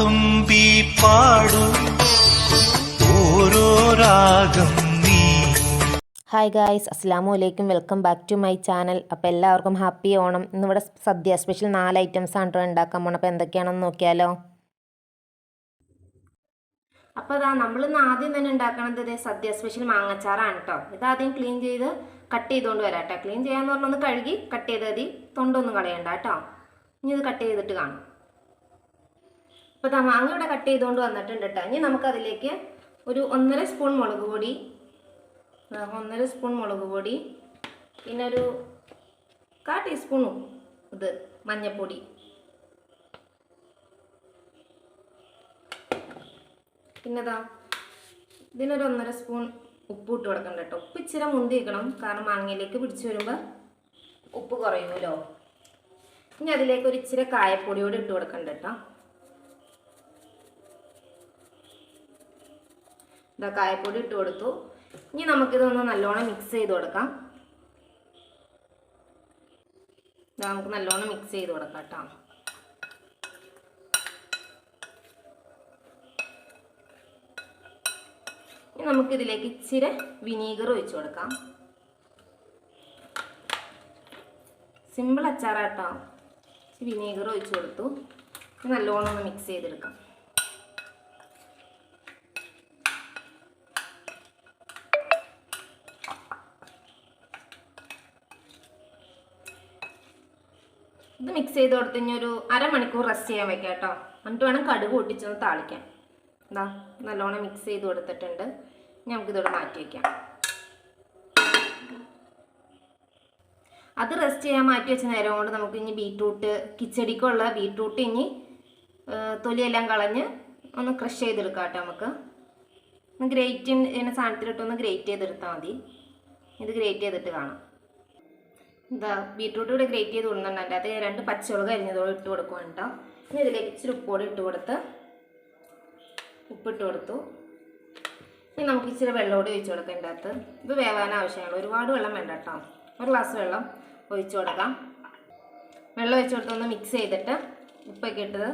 തുമ്പി പാടു. ഓരോ രാഗം ഹായ് ഗായ്സ് അസ്സാമു അലൈക്കും welcome back to my channel അപ്പോൾ എല്ലാവർക്കും ഹാപ്പി ഓണം. ഇന്നിവിടെ സദ്യ സ്പെഷ്യൽ നാല് ഐറ്റംസ് ആണ് കേട്ടോ ഉണ്ടാക്കാൻ പോണം അപ്പോൾ എന്തൊക്കെയാണെന്ന് നോക്കിയാലോ? അപ്പോൾ അതാ നമ്മൾ ഇന്ന് ആദ്യം തന്നെ ഉണ്ടാക്കണത് ഇതേ സദ്യ സ്പെഷ്യൽ മാങ്ങച്ചാറാണ് കേട്ടോ ഇത് ആദ്യം ക്ലീൻ ചെയ്ത് കട്ട് ചെയ്തുകൊണ്ട് വരാം കേട്ടോ ക്ലീൻ ചെയ്യാന്ന് പറഞ്ഞാൽ ഒന്ന് കഴുകി കട്ട് ചെയ്താൽ മതി. തൊണ്ടൊന്നും കളയണ്ട കേട്ടോ ഇനി ഇത് കട്ട് ചെയ്തിട്ട് കാണാം. അപ്പോൾ തമാങ്ങ മാങ്ങ ഇവിടെ കട്ട് ചെയ്തുകൊണ്ട് വന്നിട്ടുണ്ട് കേട്ടോ ഇനി നമുക്കതിലേക്ക് ഒരു ഒന്നര സ്പൂൺ മുളക് പൊടി ഒന്നര സ്പൂൺ മുളക് പൊടി പിന്നെ ഒരു കാ ടീസ്പൂൺ ഇത് മഞ്ഞൾപ്പൊടി പിന്നെതാ ഇതിനൊരു ഒന്നര സ്പൂൺ ഉപ്പ് ഇട്ട് കൊടുക്കണ്ട കേട്ടോ ഉപ്പ് ഇച്ചിരി മുന്തി വെക്കണം കാരണം മാങ്ങയിലേക്ക് പിടിച്ചു വരുമ്പോൾ ഉപ്പ് കുറയുമല്ലോ. ഇനി അതിലേക്ക് ഒരു ഇച്ചിരി കായപ്പൊടിയോട് ഇട്ട് കൊടുക്കണ്ട കേട്ടോ ഇതാ കായപ്പൊടി ഇട്ട് കൊടുത്തു. ഇനി നമുക്കിതൊന്ന് നല്ലോണം മിക്സ് ചെയ്ത് കൊടുക്കാം. ഇതാ നമുക്ക് നല്ലോണം മിക്സ് ചെയ്ത് കൊടുക്കാം കേട്ടോ. ഇനി നമുക്കിതിലേക്ക് ഇച്ചിരി വിനീഗർ ഒഴിച്ചു കൊടുക്കാം. സിമ്പിൾ അച്ചാറാട്ടോ. വിനീഗർ ഒഴിച്ചു കൊടുത്തു. നല്ലോണം ഒന്ന് മിക്സ് ചെയ്തെടുക്കാം. ഇത് മിക്സ് ചെയ്ത് കൊടുത്ത് കഴിഞ്ഞാൽ ഒരു അരമണിക്കൂർ റെസ്റ്റ് ചെയ്യാൻ വെക്കാം കേട്ടോ. എന്നിട്ട് വേണം കടുക് ഒട്ടിച്ചൊന്ന് താളിക്കാൻ. എന്താ നല്ലോണം മിക്സ് ചെയ്ത് കൊടുത്തിട്ടുണ്ട്. ഇനി നമുക്കിതോടെ മാറ്റി വയ്ക്കാം അത് റെസ്റ്റ് ചെയ്യാൻ മാറ്റി വെച്ച നേരം കൊണ്ട് നമുക്ക് ഇനി ബീട്രൂട്ട് കിച്ചടിക്കുള്ള ബീട്രൂട്ട് ഇനി തൊലിയെല്ലാം കളഞ്ഞ് ഒന്ന് ക്രഷ് ചെയ്തെടുക്കാം കേട്ടോ നമുക്ക്. ഒന്ന് ഗ്രേറ്റ് ഇങ്ങനെ സാധനത്തിലിട്ടൊന്ന് ഗ്രേറ്റ് ചെയ്തെടുത്താൽ മതി. ഇത് ഗ്രേറ്റ് ചെയ്തിട്ട് കാണാം. എന്താ ബീട്രൂട്ട് ഇവിടെ ഗ്രേറ്റ് ചെയ്ത് കൊടുക്കുന്നുണ്ട്. അതിന്റെ അകത്ത് രണ്ട് പച്ചമുളക് അരിഞ്ഞതോടെ ഇട്ട് കൊടുക്കും കേട്ടോ. ഇനി ഇതിലേക്ക് ഇച്ചിരി ഉപ്പോടെ ഇട്ട് കൊടുത്ത് ഉപ്പിട്ട് കൊടുത്തു. ഇനി നമുക്ക് ഇച്ചിരി വെള്ളമോടെ ഒഴിച്ച് കൊടുക്കാം ഇതിന്റെ അകത്ത്. ഇത് വേവാൻ ആവശ്യമാണ്. ഒരുപാട് വെള്ളം വേണ്ട കേട്ടോ. ഒരു ഗ്ലാസ് വെള്ളം ഒഴിച്ച് കൊടുക്കാം. വെള്ളം ഒഴിച്ച് കൊടുത്ത് ഒന്ന് മിക്സ് ചെയ്തിട്ട് ഉപ്പൊക്കെ ഇട്ടത്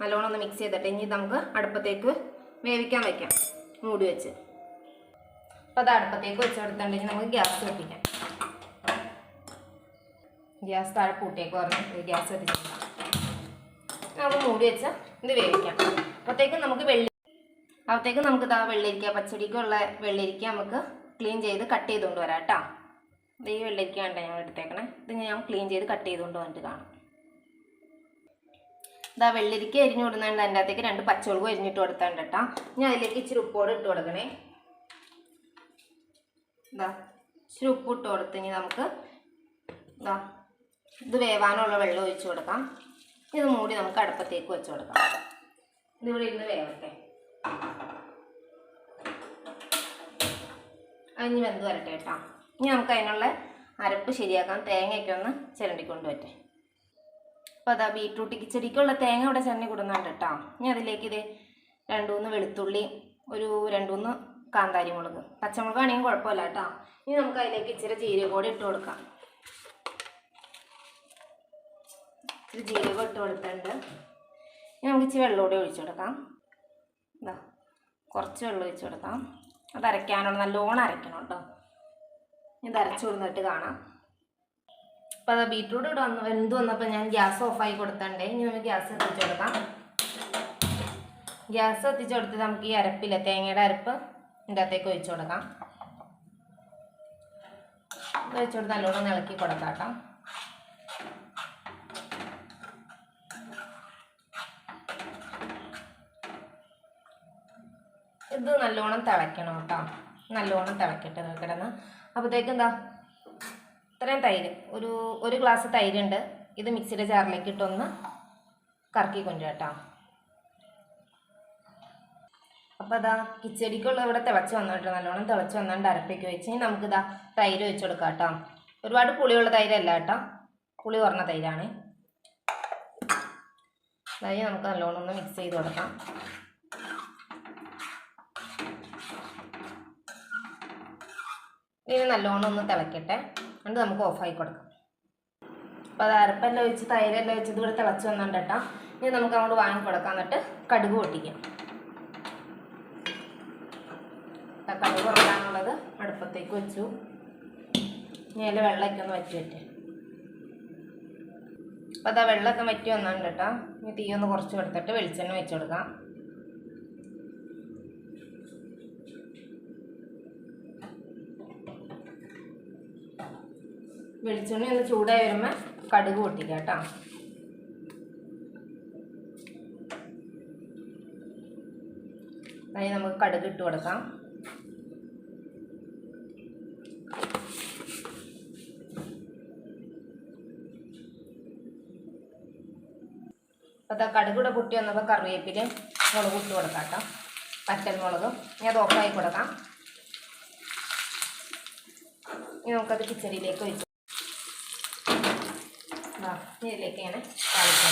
നല്ലോണം ഒന്ന് മിക്സ് ചെയ്തിട്ട് ഇനി നമുക്ക് അടുപ്പത്തേക്ക് വേവിക്കാൻ വയ്ക്കാം മൂടി വെച്ച്. അപ്പോൾ അത് അടുപ്പത്തേക്ക് വെച്ച് കൊടുത്തിട്ടുണ്ടെങ്കിൽ നമുക്ക് ഗ്യാസ് കത്തിക്കാം ഗ്യാസ് താഴെ പൂട്ടിയേക്ക് പറഞ്ഞു ഗ്യാസ് കത്തിച്ചില്ല നമുക്ക് മൂടി വെച്ചാൽ ഇത് വേവിക്കാം. അപ്പോഴത്തേക്കും നമുക്ക് വെള്ളി അപ്പോഴത്തേക്കും നമുക്ക് ഇതാ വെള്ളരിക്ക പച്ചടിക്കുള്ള വെള്ളരിക്ക നമുക്ക് ക്ലീൻ ചെയ്ത് കട്ട് ചെയ്തുകൊണ്ട് വരാം കേട്ടോ. ഇത് ഈ വെള്ളരിക്ക വേണ്ട ഞങ്ങൾ എടുത്തേക്കണേ? ഇത് ഞാൻ ക്ലീൻ ചെയ്ത് കട്ട് ചെയ്തുകൊണ്ട് വന്നിട്ട് കാണാം. ഇതാ വെള്ളരിക്ക അരിഞ്ഞു കൊടുക്കുന്നുണ്ട്. അതിന്റെ അകത്തേക്ക് രണ്ട് പച്ചമുളകും അരിഞ്ഞിട്ട് കൊടുത്തുണ്ട് കേട്ടോ. ഇനി അതിലേക്ക് ഇച്ചിരി ഉപ്പോട് ഇട്ട് കൊടുക്കണേ. ഇതാ ഇച്ചിരി ഉപ്പ് ഇട്ട് കൊടുത്ത് ഇനി നമുക്ക് ഇതാ ഇത് വേവാനുള്ള വെള്ളം ഒഴിച്ചു കൊടുക്കാം. ഇത് മൂടി നമുക്ക് അടുപ്പത്തേക്ക് വെച്ച് കൊടുക്കാം. ഇതിവിടെ ഇരുന്ന് വേവട്ടെ. അതിന് വെന്ത് വരട്ടെ കേട്ടോ. ഇനി നമുക്ക് അതിനുള്ള അരപ്പ് ശരിയാക്കാം. തേങ്ങയൊക്കെ ഒന്ന് ചിരണ്ടിക്കൊണ്ട് പറ്റേ അപ്പോൾ അതാ ബീട്രൂട്ട് കിച്ചടിക്കുള്ള തേങ്ങ ഇവിടെ ചിരണ്ടി കൊടുക്കുന്നുണ്ട് കേട്ടോ. ഇനി അതിലേക്ക് ഇത് രണ്ട് മൂന്ന് വെളുത്തുള്ളി ഒരു രണ്ട് മൂന്ന് കാന്താരി മുളക് പച്ചമുളക് ആണെങ്കിലും കുഴപ്പമില്ല കേട്ടോ. ഇനി നമുക്ക് അതിലേക്ക് ഇച്ചിരി ജീരകം കൂടി ഇട്ട് കൊടുക്കാം. ഇച്ചിരി ജീരകം ഇട്ട് കൊടുത്തിട്ടുണ്ട്. ഇനി നമുക്ക് ഇച്ചിരി വെള്ളം കൂടി ഒഴിച്ചു കൊടുക്കാം. ഇതാ കുറച്ച് വെള്ളം ഒഴിച്ചു കൊടുക്കാം. അത് അരയ്ക്കാനുള്ള നല്ലോണം അരയ്ക്കണം കേട്ടോ. ഇത് അരച്ചു കൊടുത്തിട്ട് കാണാം. അപ്പോൾ അത് ബീട്രൂട്ട് ഇവിടെ വന്ന് വെന്ത് വന്നപ്പോൾ ഞാൻ ഗ്യാസ് ഓഫായി കൊടുത്തിട്ടുണ്ടേ ഇനി നമുക്ക് ഗ്യാസ് എത്തിച്ചു കൊടുക്കാം. ഗ്യാസ് എത്തിച്ചു കൊടുത്ത് നമുക്ക് ഈ അരപ്പില്ല തേങ്ങയുടെ അരപ്പ് ഇതിന്റെ അകത്തേക്ക് ഒഴിച്ചു കൊടുക്കാം. ഒഴിച്ചു കൊടുത്ത് നല്ലോണം ഇളക്കി കൊടുക്കാം കേട്ടോ. ഇത് നല്ലോണം തിളയ്ക്കണം കേട്ടോ. നല്ലോണം തിളക്കട്ടെ കിടന്ന്. അപ്പോഴത്തേക്ക് എന്താ? ഇത്രയും തൈര്. ഒരു ഒരു ഗ്ലാസ് തൈരുണ്ട്. ഇത് മിക്സിയുടെ ജാറിലേക്ക് ഇട്ടൊന്ന് കറക്കി കൊണ്ടുവരാം കേട്ടോ. അപ്പോൾ അതാ കിച്ചടിക്കുള്ള ഇവിടെ തിളച്ച് വന്നിട്ട് നല്ലോണം തിളച്ച് വന്നിട്ട് അരപ്പയ്ക്ക് വെച്ച്. നമുക്കിതാ തൈര് വെച്ച് കൊടുക്കാം കേട്ടോ. ഒരുപാട് പുളിയുള്ള തൈരല്ല കേട്ടോ. പുളി കുറഞ്ഞ തൈരാണ്. അതായത് നമുക്ക് നല്ലോണം ഒന്ന് മിക്സ് ചെയ്ത് കൊടുക്കാം. ഇനി നല്ലോണം ഒന്ന് തിളക്കട്ടെ. എന്നിട്ട് നമുക്ക് ഓഫായി കൊടുക്കാം. അപ്പോൾ അത് അരപ്പെല്ലാം ഒഴിച്ച് തൈരെല്ലാം ഒഴിച്ച് ഇതുകൂടെ തിളച്ച് വന്നിട്ട് കേട്ടോ. ഇനി നമുക്ക് അങ്ങോട്ട് വാങ്ങി കൊടുക്കാം. എന്നിട്ട് കടുക് പൊട്ടിക്കാം. കടുക് കുറക്കാനുള്ളത് അടുപ്പത്തേക്ക് വെച്ചു. ഇനി അതിൽ വെള്ളമൊക്കെ ഒന്ന് വറ്റി വറ്റേ അപ്പോൾ അതാ വെള്ളമൊക്കെ വറ്റി വന്നിട്ടുണ്ട് കേട്ടോ. ഇനി തീ ഒന്ന് കുറച്ച് കൊടുത്തിട്ട് വെളിച്ചെണ്ണ വെച്ച് കൊടുക്കാം. വെളിച്ചെണ്ണ ഒന്ന് ചൂടായി വരുമ്പോൾ കടുക് പൊട്ടിക്കാം കേട്ടോ. അതിന് നമുക്ക് കടുക് ഇട്ട് കൊടുക്കാം. അപ്പോൾ കടുകൂടെ പൊട്ടി വന്നപ്പോൾ കറിവേപ്പില മുളക് ഇട്ട് കൊടുക്കാം കേട്ടോ. പച്ചമുളകും. ഇനി അത് ഓഫായി കൊടുക്കാം. ഇനി നമുക്കത് കിച്ചടിയിലേക്ക് ഒഴിച്ചു ദാ, ഇനി ഇതിലേക്ക് ഇങ്ങനെ താളിച്ച്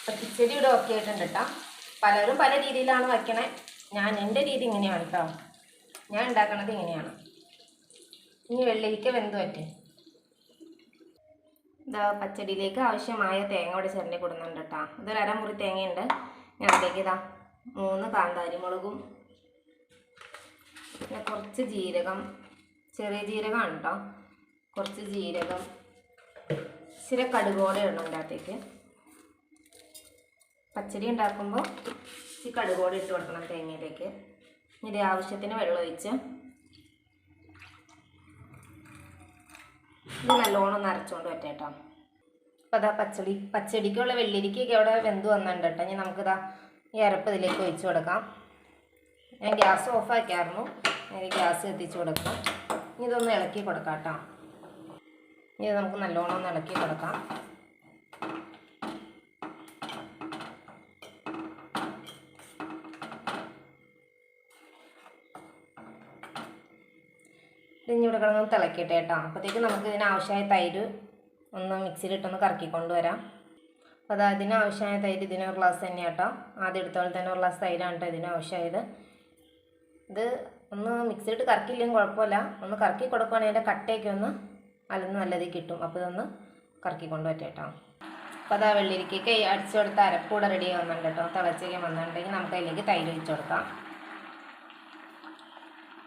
അപ്പം കിച്ചടി ഇവിടെ ഓക്കെ ആയിട്ടുണ്ട് കേട്ടോ പലരും പല രീതിയിലാണ് വയ്ക്കണേ ഞാൻ എന്റെ രീതി ഇങ്ങനെയാണ് കേട്ടോ ഞാൻ ഉണ്ടാക്കണത് ഇങ്ങനെയാണ്. ഇനി വെള്ളരിക്ക വെന്ത് പറ്റേ ഇതാ പച്ചടിയിലേക്ക് ആവശ്യമായ തേങ്ങ ഇവിടെ ചിരണ്ടി കൊടുക്കുന്നുണ്ട് കേട്ടോ ഇതൊരു അരമുറി തേങ്ങയുണ്ട്. ഞാൻ അതിലേക്ക് ഇതാ മൂന്ന് കാന്താരി മുളകും പിന്നെ കുറച്ച് ജീരകം ചെറിയ ജീരകമാണ് കേട്ടോ കുറച്ച് ജീരകം ഇച്ചിരി കടുകോടെ ഇടണം ഇതിന്റെ അകത്തേക്ക് പച്ചടി ഉണ്ടാക്കുമ്പോൾ ഇച്ചിരി കടുകോടെ ഇട്ട് കൊടുക്കണം തേങ്ങയിലേക്ക്. ഇനി ആവശ്യത്തിന് വെള്ളം ഒഴിച്ച്. ഇത് നല്ലോണം ഒന്ന് അരച്ചുകൊണ്ട് പറ്റാം കേട്ടോ. അപ്പോൾ അതാ പച്ചടി പച്ചടിക്കുള്ള വെള്ളിരിക്കൊക്കെ അവിടെ വെന്ത് വന്നിട്ടുണ്ട് കേട്ടോ. ഇനി നമുക്കിതാ ഈ അരപ്പ് ഇതിലേക്ക് ഒഴിച്ചു കൊടുക്കാം. ഞാൻ ഗ്യാസ് ഓഫാക്കിയായിരുന്നു ഞാൻ ഗ്യാസ് എത്തിച്ചു കൊടുക്കാം. ഇനി ഇതൊന്ന് ഇളക്കി കൊടുക്കാം കേട്ടോ. ഇനി നമുക്ക് നല്ലോണം ഒന്ന് ഇളക്കി കൊടുക്കാം. ഇതിഞ്ഞിവിടെ കിടന്ന് തിളക്കിയിട്ട് കേട്ടോ. അപ്പോഴത്തേക്ക് നമുക്ക് ഇതിനാവശ്യമായ തൈര് ഒന്ന് മിക്സിയിലിട്ടൊന്ന് കറക്കിക്കൊണ്ട് വരാം അപ്പോൾ അത് അതിനാവശ്യമായ തൈര് ഇതിന് ഒരു ഗ്ലാസ് തന്നെ കേട്ടോ. ആദ്യം എടുത്തോളം തന്നെ ഒരു ഗ്ലാസ് തൈരാണ് കേട്ടോ ഇതിന് ആവശ്യമായത് ഇത് ഒന്ന് മിക്സിയിലിട്ട് കറക്കില്ലെങ്കിൽ കുഴപ്പമില്ല. ഒന്ന് കറക്കി കൊടുക്കുകയാണെങ്കിൽ അതിന്റെ കട്ടയൊക്കെ ഒന്ന് അലന്ന് നല്ലത് കിട്ടും. അപ്പോൾ ഇതൊന്ന് കറക്കിക്കൊണ്ട് പറ്റും കേട്ടോ. അപ്പോൾ അതാ വെള്ളിരിക്കൊക്കെ അടിച്ചു കൊടുത്ത അരപ്പൂടെ റെഡി ആവുന്നുണ്ട് കേട്ടോ. തിളച്ചൊക്കെ വന്നിട്ടുണ്ടെങ്കിൽ നമുക്ക് അതിലേക്ക് തൈര് ഒഴിച്ചു കൊടുക്കാം.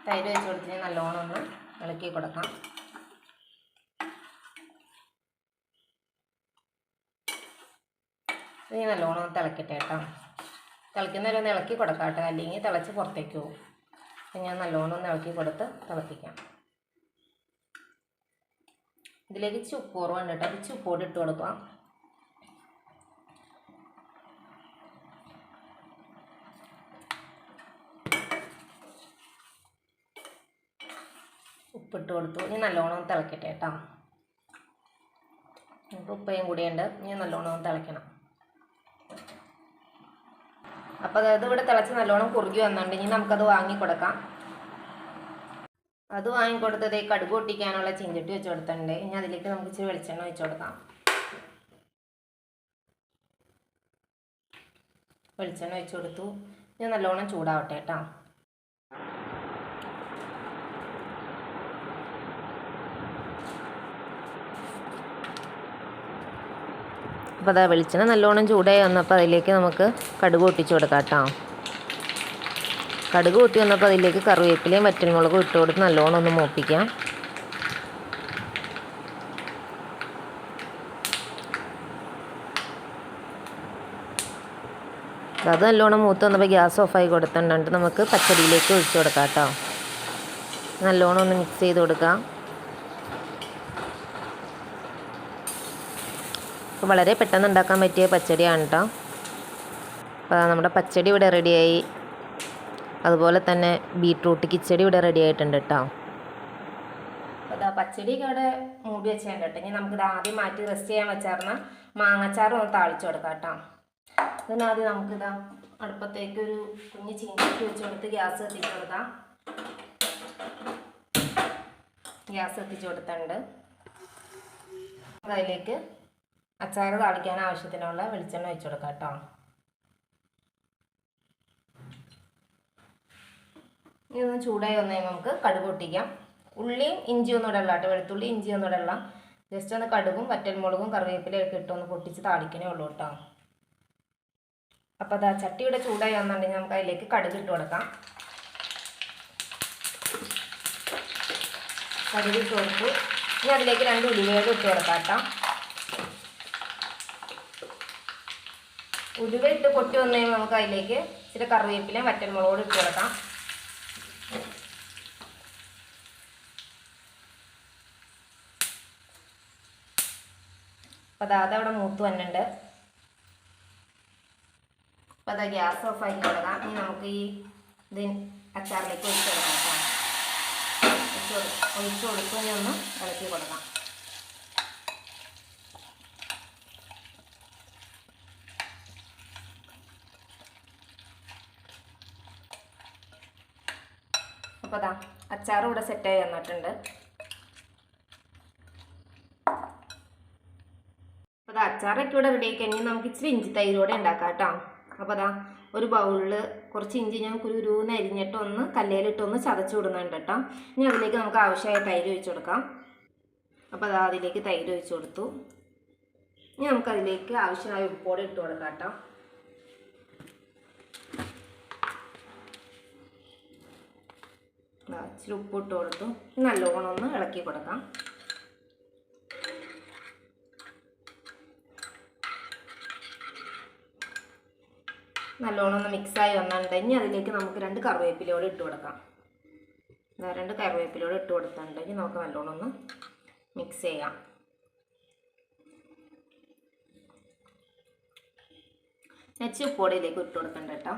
തൈര് വെച്ച് കൊടുത്തിട്ട് നല്ലോണം ഒന്ന് ഇളക്കി കൊടുക്കാം. ഇനി നല്ലോണം ഒന്ന് തിളക്കട്ടെ കേട്ടോ. തിളയ്ക്കുന്നവരെ ഒന്ന് ഇളക്കി കൊടുക്കാം കേട്ടോ. അല്ലെങ്കിൽ തിളച്ച് പുറത്തേക്ക് പോകും. ഞാൻ നല്ലോണം ഒന്ന് ഇളക്കി കൊടുത്ത് തിളപ്പിക്കാം. ഇതിലേക്ക് ഇച്ചിരി ഉപ്പ് കുറവുണ്ട് കേട്ടോ. ഇച്ചിരി ഉപ്പോട് ഇട്ട് കൊടുക്കാം. ഉപ്പിട്ട് കൊടുത്തു. ഇനി നല്ലോണം തിളക്കട്ടെ കേട്ടോ. നമുക്ക് ഉപ്പയും കൂടിയുണ്ട്. ഇനി നല്ലോണം തിളയ്ക്കണം അപ്പോൾ അതായത് ഇവിടെ തിളച്ച് നല്ലോണം കുറുകി വന്നിട്ടുണ്ട്. ഇനി നമുക്കത് വാങ്ങി കൊടുക്കാം. അത് വാങ്ങിക്കൊടുത്തത് കടുക് പൊട്ടിക്കാനുള്ള ചിഞ്ചട്ടി വെച്ച് കൊടുത്തിട്ടുണ്ട്. ഇനി അതിലേക്ക് നമുക്ക് ഇച്ചിരി വെളിച്ചെണ്ണ വെച്ച് കൊടുക്കാം. വെളിച്ചെണ്ണ വെച്ച് കൊടുത്തു. ഇനി നല്ലോണം ചൂടാവട്ടെ കേട്ടോ. അപ്പോൾ അതാ വെളിച്ചെണ്ണ നല്ലോണം ചൂടായി വന്നപ്പോൾ അതിലേക്ക് നമുക്ക് കടുക് പൊട്ടിച്ച് കൊടുക്കാം കേട്ടോ. കടുക് കൂട്ടി വന്നപ്പോൾ അതിലേക്ക് കറിവേപ്പിലയും വറ്റൽമുളകും ഇട്ട് കൊടുത്ത് നല്ലോണം ഒന്ന് മൂപ്പിക്കാം. അത് നല്ലോണം മൂത്ത് വന്നപ്പോൾ ഗ്യാസ് ഓഫായി കൊടുത്തിട്ടുണ്ട് നമുക്ക് പച്ചടിയിലേക്ക് ഒഴിച്ചു കൊടുക്കാം കേട്ടോ. നല്ലോണം ഒന്ന് മിക്സ് ചെയ്ത് കൊടുക്കാം. വളരെ പെട്ടെന്ന് ഉണ്ടാക്കാൻ പറ്റിയ പച്ചടിയാണ് കേട്ടോ. അപ്പോൾ നമ്മുടെ പച്ചടി ഇവിടെ റെഡിയായി അതുപോലെ തന്നെ ബീട്രൂട്ട് കിച്ചടി ഇവിടെ റെഡി ആയിട്ടുണ്ട് കേട്ടോ അതാ പച്ചടിയൊക്കെ അവിടെ മൂടി വെച്ചിട്ടുണ്ട് കേട്ടോ ഇനി നമുക്കിത് ആദ്യം മാറ്റി റെസ്റ്റ് ചെയ്യാൻ വെച്ചാർന്ന മാങ്ങച്ചാറ് ഒന്ന് താളിച്ചു കൊടുക്കാം കേട്ടോ ഇതിനാദ്യം നമുക്കിതാ അടുപ്പത്തേക്ക് ഒരു കുഞ്ഞ് ചീനിക്ക് വെച്ച് കൊടുത്ത് ഗ്യാസ് എത്തിച്ചു കൊടുക്കാം. ഗ്യാസ് എത്തിച്ചു കൊടുത്തിട്ടുണ്ട്. അതിലേക്ക് അച്ചാർ താളിക്കാൻ ആവശ്യത്തിനുള്ള വെളിച്ചെണ്ണ വെച്ചു കൊടുക്കാം കേട്ടോ ഇനി ഒന്ന് ചൂടായി വന്നു കഴിയുമ്പോൾ നമുക്ക് കടുക് പൊട്ടിക്കാം. ഉള്ളിയും ഇഞ്ചിയും ഒന്നും ഇടല്ല കേട്ടോ വെളുത്തുള്ളി ഇഞ്ചിയും ഒന്നും ഇടല്ല ജസ്റ്റ് ഒന്ന് കടുകും വറ്റൽമുളകും കറിവേപ്പിലയൊക്കെ ഇട്ടൊന്ന് പൊട്ടിച്ച് താളിക്കണേ ഉള്ളൂ കേട്ടോ. അപ്പോൾ അതാ ചട്ടിയുടെ ചൂടായി വന്നിട്ടുണ്ടെങ്കിൽ നമുക്ക് അതിലേക്ക് കടുക് ഇട്ട് കൊടുക്കാം. കടുക് ഇട്ട് കൊടുത്തു. ഇനി അതിലേക്ക് രണ്ട് ഉലുവകൾ ഇട്ട് കൊടുക്കാം കേട്ടോ. ഉലുവ ഇട്ട് പൊട്ടി വന്നു കഴിയുമ്പോൾ നമുക്ക് അതിലേക്ക് ഇച്ചിരി കറിവേപ്പിലയും വറ്റൽമുളകോട് ഇട്ട് കൊടുക്കാം. അപ്പോൾ അതാ അതവിടെ മൂത്ത് വന്നിട്ടുണ്ട് അപ്പോൾ അതാ ഗ്യാസ് ഓഫ് ആക്കി കൊടുക്കാം ഇനി നമുക്ക് ഈ ഇത് അച്ചാറിലേക്ക് ഒഴിച്ച് കൊടുക്കാം കേട്ടോ ഒഴിച്ച് കൊടു കൊടുക്കും ഇനി ഒന്ന് ഇളക്കി കൊടുക്കാം. അപ്പോൾ അതാ അച്ചാറും ഇവിടെ സെറ്റായി വന്നിട്ടുണ്ട് അപ്പോൾ അത് അച്ചാറൊക്കെ ഇവിടെ റെഡി ആക്കി കഴിഞ്ഞാൽ നമുക്ക് ഇച്ചിരി ഇഞ്ചി തൈരോടെ ഉണ്ടാക്കാം കേട്ടോ. അപ്പോൾ അതാ ഒരു ബൗളിൽ കുറച്ച് ഇഞ്ചി ഞാൻ കുരുന്ന് അരിഞ്ഞിട്ട് ഒന്ന് കല്ലേലിട്ട് ഒന്ന് ചതച്ച് വിടുന്നുണ്ട് കേട്ടോ. ഇനി അതിലേക്ക് നമുക്ക് ആവശ്യമായ തൈര് ഒഴിച്ചു കൊടുക്കാം. അപ്പോൾ അതാ അതിലേക്ക് തൈര് ഒഴിച്ചു കൊടുത്തു. ഇനി നമുക്ക് അതിലേക്ക് ആവശ്യമായ ഉപ്പോടെ ഇട്ട് കൊടുക്കാം കേട്ടോ. ഇച്ചിരി ഉപ്പ് ഇട്ട് കൊടുത്തു. നല്ലോണം ഒന്ന് ഇളക്കി കൊടുക്കാം. നല്ലോണം ഒന്ന് മിക്സായി വന്നിട്ടുണ്ടെങ്കിൽ അതിലേക്ക് നമുക്ക് രണ്ട് കറിവേപ്പിലയോട് ഇട്ട് കൊടുക്കാം. രണ്ട് കറിവേപ്പിലയോട് ഇട്ട് കൊടുത്തിട്ടുണ്ടെങ്കിൽ നമുക്ക് നല്ലോണം ഒന്ന് മിക്സ് ചെയ്യാം. നെച്ച് ഉപ്പോടിയിലേക്ക് ഇട്ട് കൊടുക്കണ്ട കേട്ടോ.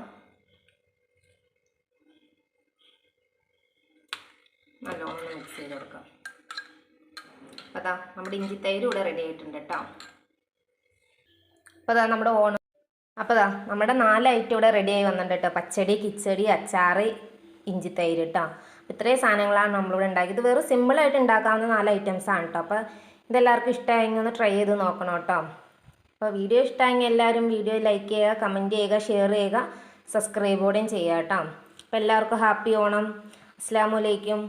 നല്ലോണം ഒന്ന് മിക്സ് ചെയ്ത് കൊടുക്കാം. അതാ നമ്മുടെ ഇഞ്ചി തൈര് ഇവിടെ റെഡി ആയിട്ടുണ്ട് കേട്ടോ. അപ്പോൾ അതാ നമ്മുടെ ഓണം അപ്പോൾ ദാ നമ്മുടെ നാല് ഐറ്റം ഇവിടെ റെഡി ആയി വന്നിട്ടുണ്ട് കേട്ടോ. പച്ചടി കിച്ചടി അച്ചാറ് ഇഞ്ചി തൈര് കേട്ടോ ഇത്രയും സാധനങ്ങളാണ് നമ്മളിവിടെ ഉണ്ടാക്കിയത്. വെറും സിമ്പിളായിട്ട് ഉണ്ടാക്കാവുന്ന നാല് ഐറ്റംസ് ആണ് കേട്ടോ അപ്പോൾ ഇതെല്ലാവർക്കും ഇഷ്ടമായെങ്കിൽ ഒന്ന് ട്രൈ ചെയ്ത് നോക്കണം കേട്ടോ അപ്പോൾ വീഡിയോ ഇഷ്ടമായെങ്കിൽ എല്ലാവരും വീഡിയോ ലൈക്ക് ചെയ്യുക കമന്റ് ചെയ്യുക ഷെയർ ചെയ്യുക സബ്സ്ക്രൈബോടെയും ചെയ്യുക കേട്ടോ അപ്പോൾ എല്ലാവർക്കും ഹാപ്പി ഓണം. അസ്ലാമലൈക്കും